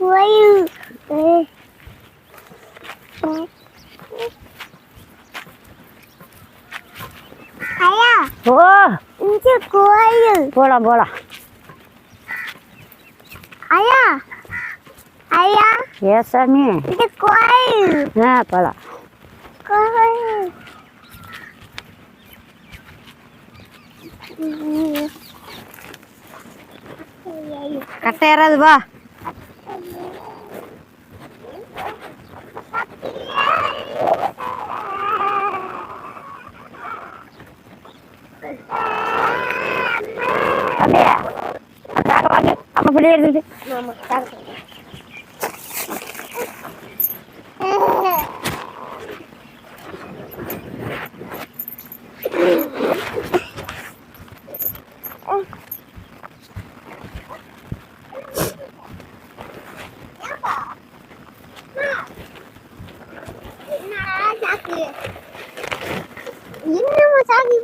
கோயில். ஐயா ஓ இங்க கோயில். போகலாம் போகலாம் ஐயா ஐயா. ஏ சாமி. இது கோயில். ஆ போகலாம் கோயில். கட்ட வா. அப்படியே? அக்காக்க அம்மா பிள்ளை எடுத்துட்டு இன்னும் சாகி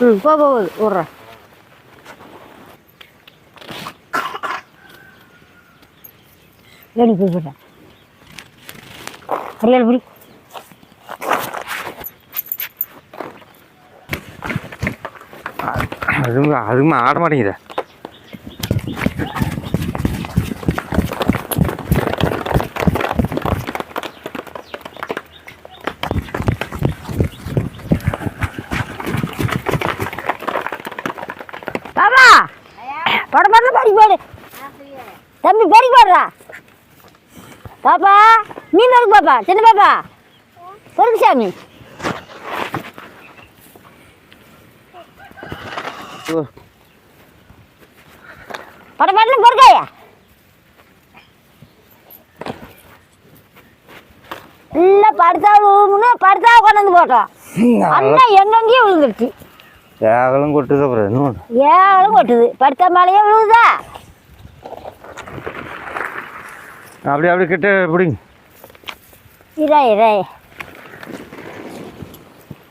ம் போ போ விட்றேன் ஏடி போய் போட்டேன் சரியால் புரி அதுவும் அதுவும் ஆட மாட்டேங்குதே பாப்பா பட படம் பறி போடு தம்பி பறி போடுறா பாப்பா நீ நெருக்கு பாப்பா சின்ன பாப்பா. பொறுக்கு சாமி. பட படம் பொறுக்காயா இல்லை படுத்தா விழுவுன்னு படுத்தா கொண்டு வந்து போட்டோம். அண்ணா எங்கெங்கேயும் விழுந்துருச்சு. ஏகலும் கொட்டுது அப்புறம்? ஏழும் கொட்டுது. படுத்த மேலேயே விழுவுதா? அப்படியே அப்படியே கிட்ட பிடிங்க. இரா இரா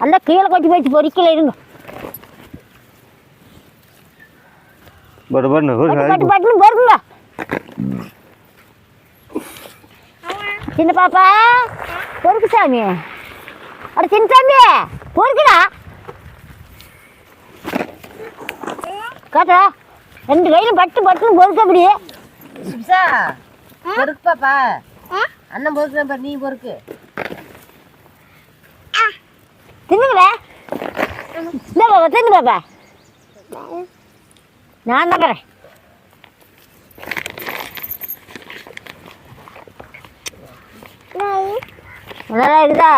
அந்த கீழே கொட்டி போச்சு பொறிக்கல இருங்க. பட்டு பட்டு பட்டு பட்டுன்னு பொறுக்குங்க சின்ன பாப்பா பொறுக்கு சாமி. அட சின்ன சாமி பொறுக்குடா. காட்டா ரெண்டு கையிலும் பட்டு பட்டுன்னு பொறுக்க அப்படியே சிப்ஸா பொறுக்கு பாப்பா. அண்ணன் பொறுக்குறேன் பாரு நீ பொறுக்கு. தின்னுங்களே? பாப்பா தின்னு பாப்பா. நான் நம்புறேன் நல்லா இருக்குதா?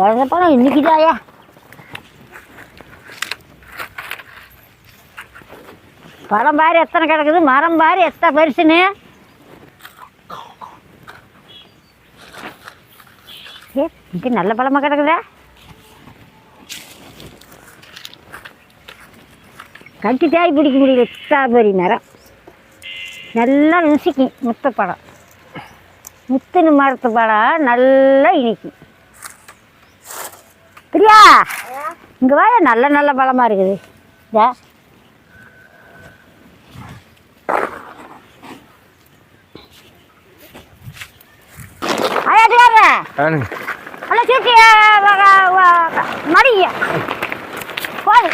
இறந்த பணம் இன்னைக்குதாயா? பழம் பாரு எத்தனை கிடக்குது? மரம் பாரு எத்தனை பெருசுன்னு. ஏ இது நல்ல பழமாக கிடக்குதா. கட்டி தேய் பிடிக்க முடியல ஸ்ட்ராபெரி மரம் நல்லா ருசிக்கும் முத்த பழம். முத்துன்னு மரத்து பழம் நல்லா இனிக்கும். பிரியா இங்கே வா நல்ல நல்ல பழமாக இருக்குது. இதா ஆயாட்டு ஆனுங்க சீட்டி மடி போது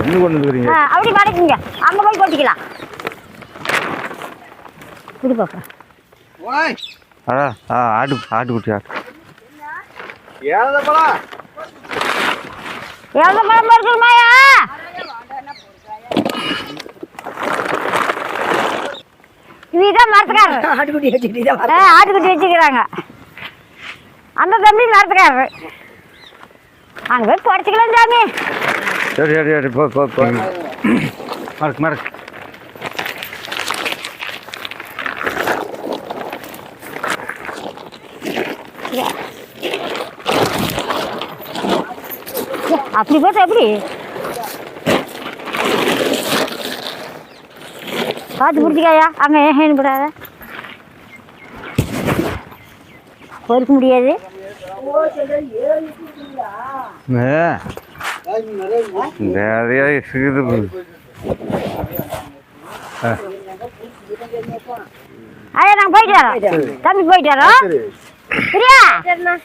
என்ன கொண்டு வந்துக்கிறீங்க ஆ, அப்படி மடக்குங்க அங்கே போய் கொட்டிக்கலாம் குடி பாப்பா. ஆ ஆட்டு ஆட்டுக்குட்டி ஆட்டு. எவ்வளோ பழம். இருக்குமாயா இதுதான் மரத்துக்காரர். ஆட்டுக்குட்டி வச்சுக்கிட்டு ஆ, ஆட்டுக்குட்டி வச்சுக்கிறாங்க. அந்த தம்பி மரத்துக்காரரு. அங்கே போய் படிச்சுக்கலாம் சாமி. சரி சரி சரி போ போ போ. மறக்கு மறக்கு. அப்படி பார்த்தா எப்படி? பார்த்து பிடிச்சிக்காயா? அங்கே ஏன் விடாத பொறுக்க முடியாது. நிறைய இருக்குது ஐயா நாங்கள் போயிட்டு வரோம் தம்பி போயிட்டு வரோம் பிரியா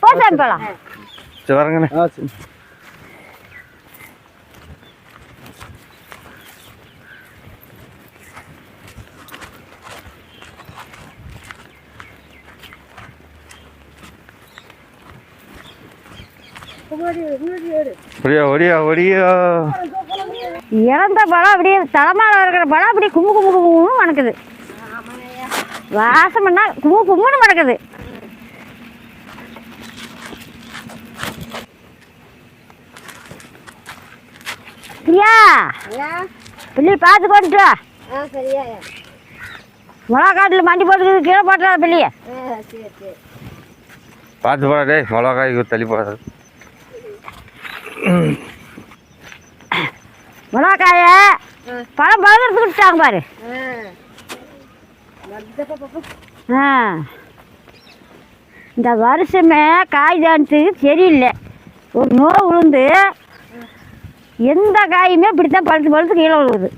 போ சாமி ஒடியா ஒடியா ஒடியா இறந்த பழம் அப்படியே தலைமால இருக்கிற பழம் அப்படியே கும்பு கும்பு கும்புன்னு மணக்குது வாசம் பண்ணா கும்பு கும்புன்னு மணக்குது பிரியா? பிள்ளை பார்த்து கொண்டு வா. மிளகா காட்டில் மண்டி போட்டுக்குது கீழே போட்டுறா பிள்ளைய. பார்த்து போடா டேய் மிளகாய் தள்ளி போடாது. மிளகாய பழம் பழகிறதுக்கு விட்டாங்க பாரு. ஆ. இந்த வருஷமே காய் தானத்துக்கு சரியில்லை. ஒரு நோய் விழுந்து எந்த காயுமே இப்படித்தான் பழுத்து பழுத்து கீழே விழுகுது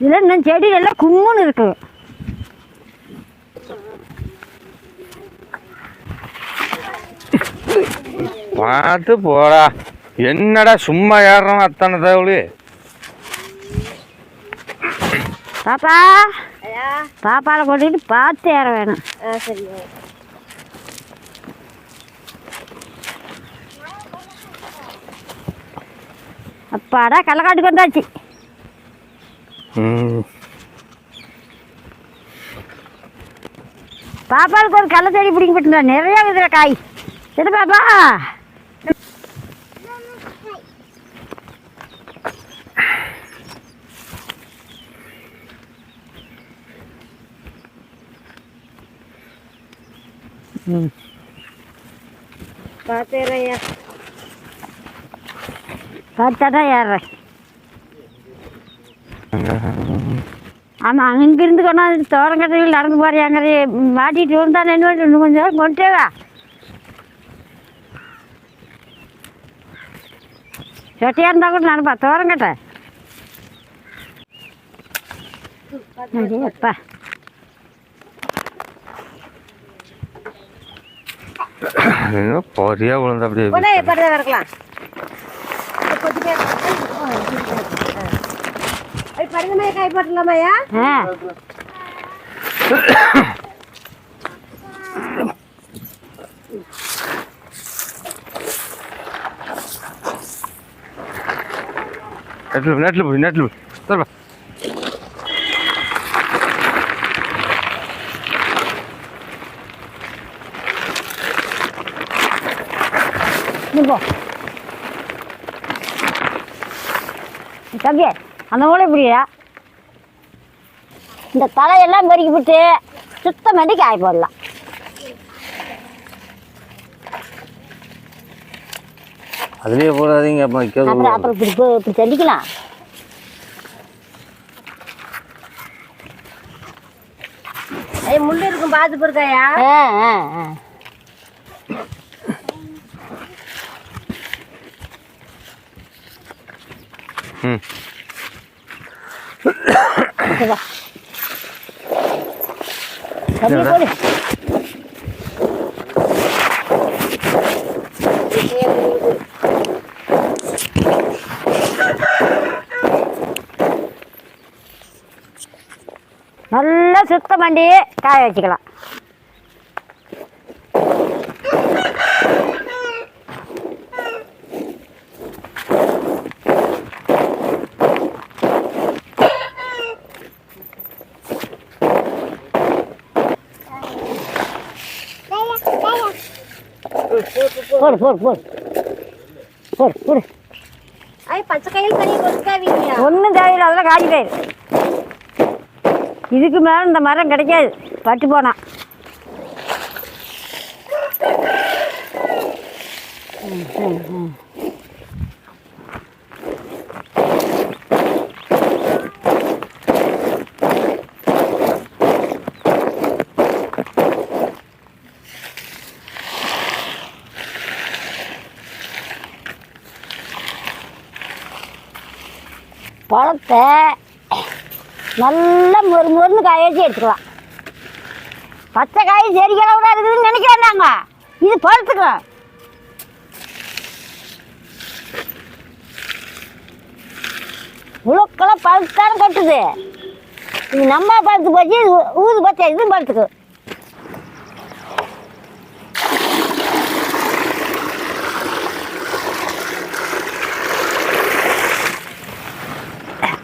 இதில் இன்னும் செடி எல்லாம் கும்முன்னு இருக்குது பார்த்து போடா. என்னடா சும்மா ஏறுறோம் அத்தனை தகவலு? பாப்பா. ஐயா. பாப்பாவை கொண்டுட்டு பார்த்து ஏற வேணும். அப்பாடா கள்ளக்காட்டுக்கு வந்தாச்சு பாப்பாவுக்கு ஒரு கடலை செடி பிடிங்க போட்டுருந்தா. நிறைய இருக்குதுல காய். சரி பாப்பா. பார்த்தேன் ஐயா பார்த்தாதான் ஏறுறேன். ஆமாம் அங்கிருந்து கொண்டாந்து தோரங்கட்டையில் நடந்து போறியாங்க மாட்டிட்டு விழுந்தா என்ன இன்னும் கொஞ்சம் நேரம் கொண்டே வா சொட்டையாக இருந்தால் கூட நடப்பா தோரங்கட்டை. அப்பா என்ன பொறியா விழுந்து அப்படியே உடனே படுதா இருக்கலாம் கொஞ்சம் பேர் படுதமே காய் போட்டலாமாயா ஆ நெட்டில் நெட்டில் போய் நெட்டில் போய் சொல்லுப்பா தம்பி அந்த மூளை இப்படியா இந்த தலையெல்லாம் பெருக்கி விட்டு சுத்தமாட்டி காய போடலாம். அதுலேயே போடாதீங்க அப்புறம் அப்புறம் இப்படி இப்படி செஞ்சுக்கலாம் முள்ளு இருக்கும் பார்த்து போயிருக்காயா ம். ஆ ஆ ம் இங்க வா. அப்படியே போடு நல்லா சுத்தம் பண்ணி காய வச்சுக்கலாம் போடு போடு போடு. போடு போடு. ஐ பச்சை கையில் தனியாக கொடுக்காதீங்க. ஒன்றும் தேவையில்லை அதெல்லாம் போயிரு. இதுக்கு மேலே இந்த மரம் கிடைக்காது. பட்டு போனா. பழத்தை நல்லா மொறு மொறுன்னு காய வச்சு எடுத்துக்கலாம். பச்சை காய் செடிகளை விட இருக்குதுன்னு நினைக்க வேண்டாங்க. இது பழுத்துக்கும் உழுக்கெல்லாம் பழுத்தான கட்டுது. இது நம்ம பழுத்து போச்சு இது ஊது பச்சை இது பழுத்துக்கு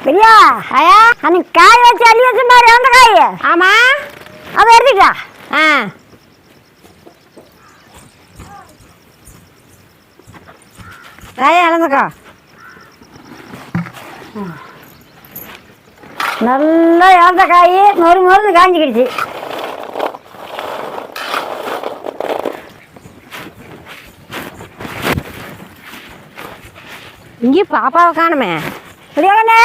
பிரியா ஐயா அன்னைக்கு காய் வச்சு அள்ளி வச்சு பாரு அந்த காய். ஆமா. அதை எடுத்துக்கா. ஆ. காயை இழந்துக்கோ நல்லா இழந்த காய் மொறு மொறுன்னு காஞ்சிக்கிடுச்சு. இங்கேயும் பாப்பாவை காணுமே. பிரியாண்ணே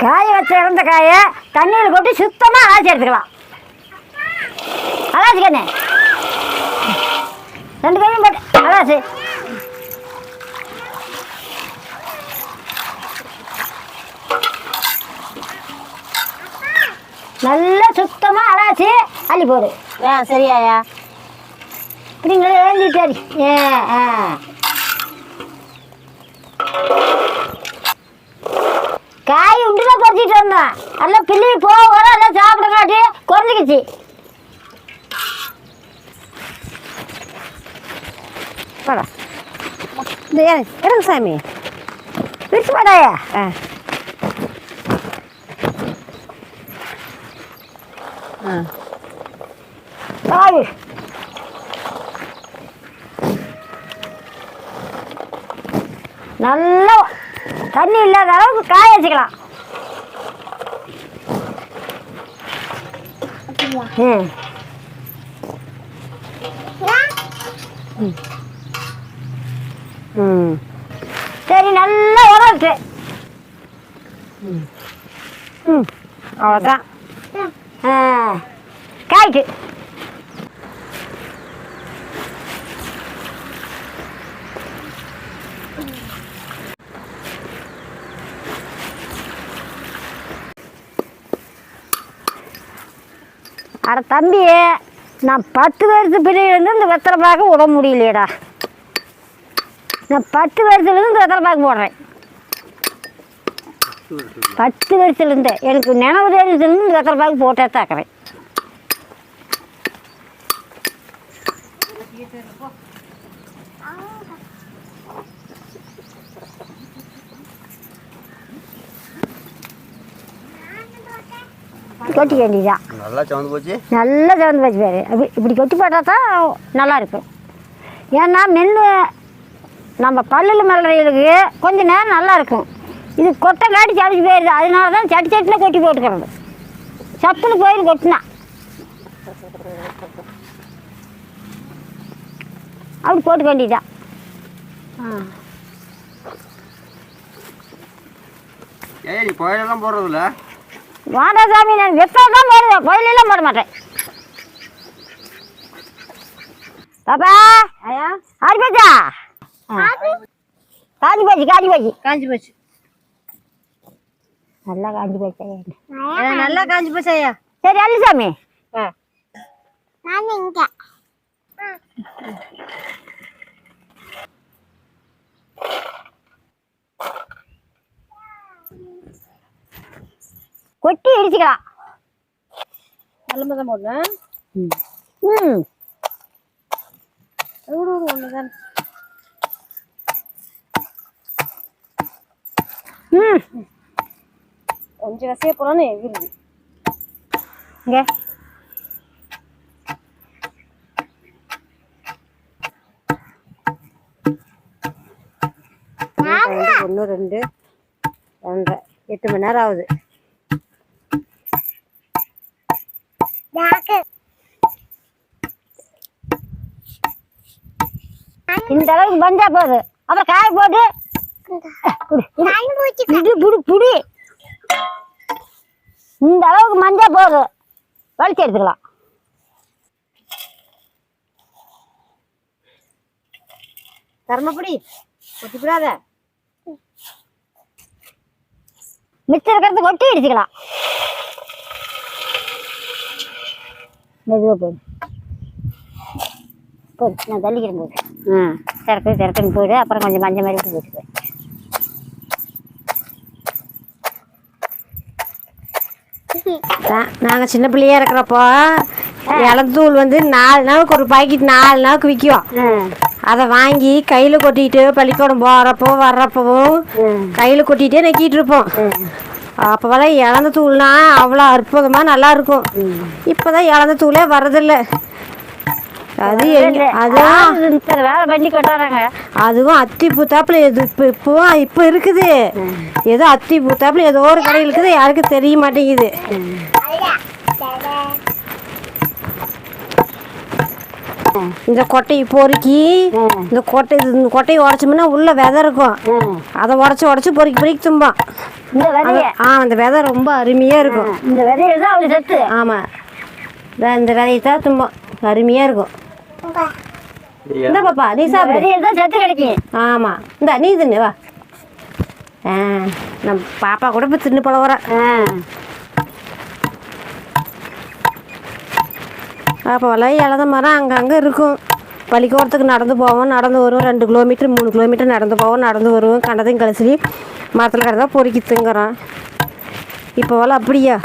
காய வச்ச இழந்த காயை தண்ணியில் போட்டு சுத்தமாக அலாச்சி எடுத்துக்கலாம். அலாச்சிக்கண்ணே ரெண்டு கையும் போட்டு அலாச்சு நல்லா சுத்தமாக அலாச்சி அள்ளி போடு. ஆ சரியாயா? இப்படிங்களா எழுந்திட்டாரு ஏ ஆ. காய் உண்டுல பறிச்சிட்டு வந்தேன் எல்லாம் பிள்ளை போக எல்லாம் சாப்பிட காட்டி குறைஞ்சிக்கிச்சு. இந்த இறங்கு சாமி. பிரிச்சு போடாயா ஆ. ஆ. காய். நல்லா தண்ணி இல்லாத அளவுக்கு காய வச்சுக்கலாம். ம். ம். சரி நல்லா உரத்து ம். ம். அவ்வளோதான் ஆ. காய்க்கு. அட தம்பி நான் பத்து வருஷத்து பிள்ளையிலேருந்து இந்த வெத்தலை பாக்கு விட முடியலையேடா. நான் பத்து வருஷத்துலேருந்து இந்த வெத்தலை பாக்கு போடுறேன். பத்து வருஷத்துலேருந்து எனக்கு நினைவு தெரிஞ்சதுலேருந்து இந்த வெத்தலை பாக்கு போட்டே தாக்குறேன். கொட்டி வேண்டியதான் நல்லா சவந்து போச்சு? நல்லா திறந்து வச்சு பாரு. இப்படி கொட்டி போட்டால் தான் நல்லா இருக்கும். ஏன்னா மென்று நம்ம பல்லில் மலரைகளுக்கு கொஞ்சம் நேரம் நல்லா இருக்கும். இது கொட்டை காட்டி சடிச்சு போயிடுது அதனால தான் சட்டி சட்டில் கொட்டி போட்டுக்கிறது. சப்புன்னு போயிடு கொட்டினா. அப்படி போட்டுக்க வேண்டியதான் ஏய் நீ கோயிலெல்லாம் போடுறதில்ல? வாடா சாமி நான் வெப்பம் தான் போடுவேன் கோயிலெல்லாம் போட மாட்டேன். பாப்பா ஐயா? ஆடி போச்சா? காஞ்சி போச்சு காஞ்சி போச்சு. காஞ்சி போச்சு. நல்லா காஞ்சி போச்சு ஐயா, நல்லா காஞ்சி போச்சு ஐயா. சரி அல்லு சாமி. ஆ. நான் இங்க. கொட்டி இடிச்சுக்கலாம். நல்ல தான் போடணும் ம். விடு ஒன்று தான் ம். கொஞ்சம் கசைய போகலான்னு இருக்குது இங்கே. ஒன்று ரெண்டு ரெண்டரை எட்டு மணி நேரம் ஆகுது. இந்த அளவுக்கு பஞ்சா போகுது. அப்புறம் காய போட்டு. புடி புடி புடி. இந்த அளவுக்கு மஞ்சா போகுது. வலிச்சு எடுத்துக்கலாம். தர்மப்படி கொட்டி விடாத மிச்சம் இருக்கிறது கொட்டி அடிச்சுக்கலாம் மெதுவாக போடு போடு நான் தள்ளிக்கிறேன் போடு ம். திறக்கு திறக்குன்னு போடு அப்புறம் கொஞ்சம் மஞ்சள் மாதிரி விட்டு போட்டுக்குவேன் நாங்கள் சின்ன பிள்ளையா இருக்கிறப்போ இளந்தூள் வந்து நாலு நாளுக்கு ஒரு பாக்கெட் நாலு நாளுக்கு விற்கும் அதை வாங்கி கையில் கொட்டிட்டு பள்ளிக்கூடம் போகிறப்போ வர்றப்பவும் கையில் கொட்டிகிட்டே நக்கிட்டு இருப்போம். அப்போவெல்லாம் இழந்த தூள்னா அவ்வளோ அற்புதமாக நல்லா இருக்கும் இப்போ தான் இழந்த தூளே வர்றதில்ல. அது எங்க அதுவும் சரி வேலை பண்ணி கொட்டாராங்க அதுவும் அத்தி பூத்தாப்புல எது இப்போ இப்போ இப்போ இருக்குது. ஏதோ அத்தி பூத்தாப்புல ஏதோ ஒரு கடையில் இருக்குது. யாருக்கும் தெரிய மாட்டேங்குது. இந்த கொட்டையை பொறுக்கி இந்த கொட்டை இந்த கொட்டையை உடச்சோம்னா உள்ள விதை இருக்கும். அதை உடச்சி உடச்சி பொறுக்கி பொறுக்கி தும்போம் இந்த விதைய. ஆ அந்த விதை ரொம்ப அருமையாக இருக்கும். இந்த விதையில தான் அவரு சத்து. ஆமாம் இந்த விதையை தான் தும்போம் அருமையாக இருக்கும். இந்த பாப்பா நீ சாப்பிடு. விதையில தான் சத்து கிடைக்கும் ஆமாம் இந்த நீ தின்னு வா. ஆ நம்ம பாப்பா கூட இப்போ தின்னு பழகுறா ஆ அப்போல்லாம் இலந்த மரம் அங்கங்கே இருக்கும். பள்ளிக்கூடத்துக்கு நடந்து போவோம். நடந்து வருவோம். ரெண்டு கிலோமீட்டர் மூணு கிலோமீட்டர் நடந்து போவோம். நடந்து வருவோம். கண்டதையும் கழிச்சு மரத்தில் கிடந்தா பொறுக்கி திங்குறோம் இப்போவெல்லாம் அப்படியா?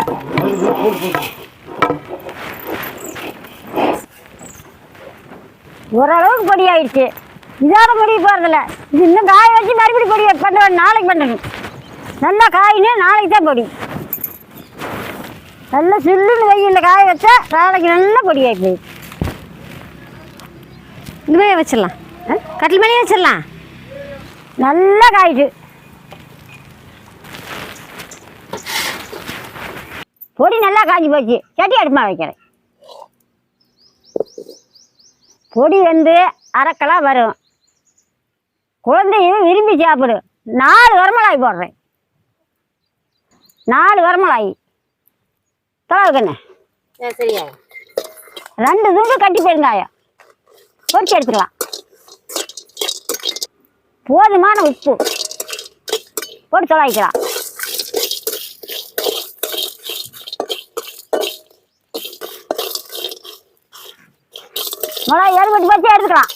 ஓரளவுக்கு பொடி ஆயிடுச்சு. இதோட முடிய போகிறதில்ல இது இன்னும் காய வச்சு மறுபடியும் பொடி பண்ண நாளைக்கு பண்ணணும். நல்லா காயின்னு நாளைக்கு தான் பொடி. நல்லா சில்லுன்னு வெயிலில் காய வச்சா நாளைக்கு நல்லா பொடியாகி போய் போயிடும் இதுவே வச்சிடலாம். கட்டில் மேலேயே வச்சிடலாம். நல்லா காயிட்டு. பொடி நல்லா காய்ஞ்சி போச்சு. சட்டி அடுப்பா வைக்கிறேன். பொடி வந்து அரைக்கலாம் வரும். குழந்தையும் விரும்பி சாப்பிடும் நாலு வரமிளகாய் போடுறேன். நாலு வரமிளகாய். சரியா. ரெண்டு துண்டு கட்டி பெருங்காயம் பொரிச்சு எடுத்துக்கலாம். போதுமான உப்பு. போட்டு தொலைக்கலாம் மிளகா எருவட்டி பச்சு எடுத்துக்கலாம்.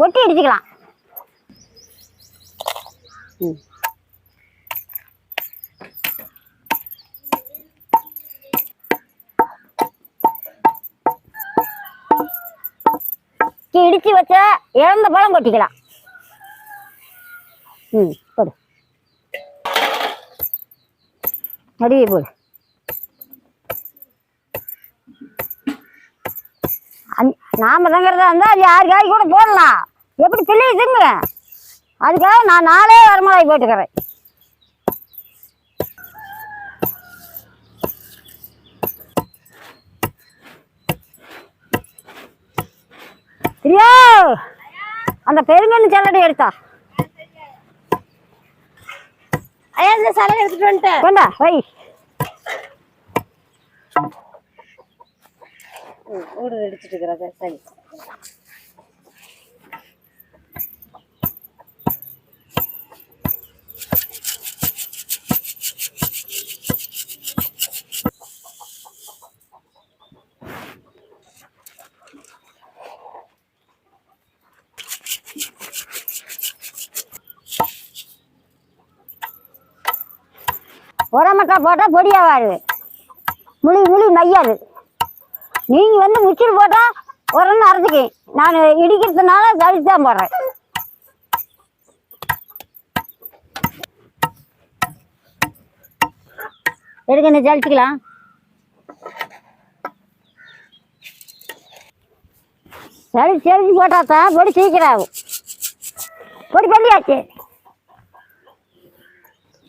கொட்டி அடிச்சுக்கலாம் இடிச்சு வச்ச இழந்த பழம் கொட்டிக்கலாம். ம் போடு. அடியே போடு. அந் நாம தங்குறதா இருந்தால் அது யாரு காய் கூட போடலாம். எப்படி பிள்ளை திங்குங்க அதுக்காக நான் நாளே வரமிளகாய் போட்டுக்கிறேன். பிரியா அந்த பெருங்கன்னு சல்லடை எடுத்தா. ஐயா இந்த சலடை எடுத்துட்டு வந்துட்டேன். கொண்டா வை. ஊடு எடுத்துட்டு இருக்கிறேன் சரி. உரமட்டா போட்டால் பொடியாகாது முழி முழி மையாது. நீங்கள் வந்து முச்சில் போட்டால் உரம்னு அரைச்சிக்கேன் நான் இடிக்கிறதுனால கழிச்சு தான் போடுறேன். எடுக்க என்ன ஜலிச்சுக்கலாம் சரி செழிச்சு போட்டால் தான் பொடி சீக்கிரம் ஆகும் பொடி பண்ணியாச்சு.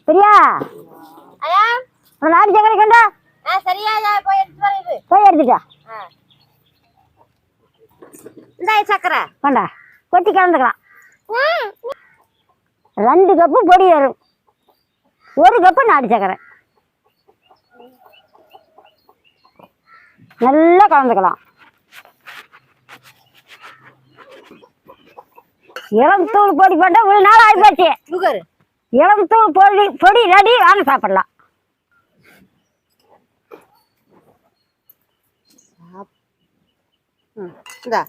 பிரியா? ஐயா ஒரு நாடு சக்கரை கொண்டா போய் எடுத்துட்டு இந்த சக்கரை. கொண்டா கொட்டி கலந்துக்கலாம். ரெண்டு கப்பு பொடி வரும். ஒரு கப்பு நாடு சக்கரை. நல்லா கலந்துக்கலாம். இளம் தூள் பொடி போட்டால் ஒரு நாள் ஆகிப்போச்சு சுகர். இளம் தூள் பொடி பொடி ரெடி வாங்க சாப்பிடலாம். இந்தா.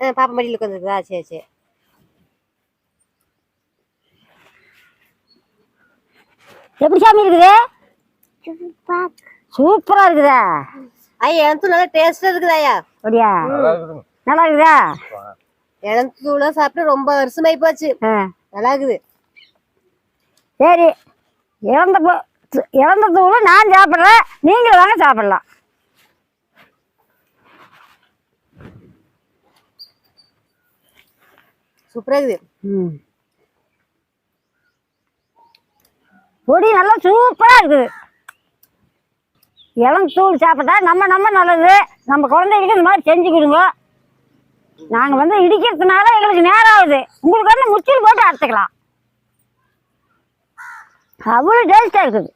பாப்பா மடியில் உட்காந்துருக்குதா சரி சரி. எப்படி சாமி இருக்குது? சூப்பரா இருக்குதா. ஐயா இளந்தூள் நல்லா டேஸ்டா இருக்குது ஐயா. அப்படியா? நல்லா இருக்குதா. இளந்தூளா சாப்பிட்டு ரொம்ப வருஷமாயி போச்சு. நல்லா இருக்குது. சரி இறந்த போ- இறந்த தூள் நான் சாப்பிட்றேன் நீங்களும் வாங்க சாப்பிடலாம். ம். பொடி நல்லா சூப்பராக இருக்குது. இளம் தூள் சாப்பிட்டா நம்ம நம்ம நல்லது. நம்ம குழந்தைகளுக்கு இந்த மாதிரி செஞ்சு கொடுங்க. நாங்கள் வந்து இடிக்கிறதுனால எங்களுக்கு நேரம் ஆகுது. உங்களுக்கு வந்து முச்சில் போட்டு அறுத்துக்கலாம். அவ்வளோ டேஸ்ட்டாக இருக்குது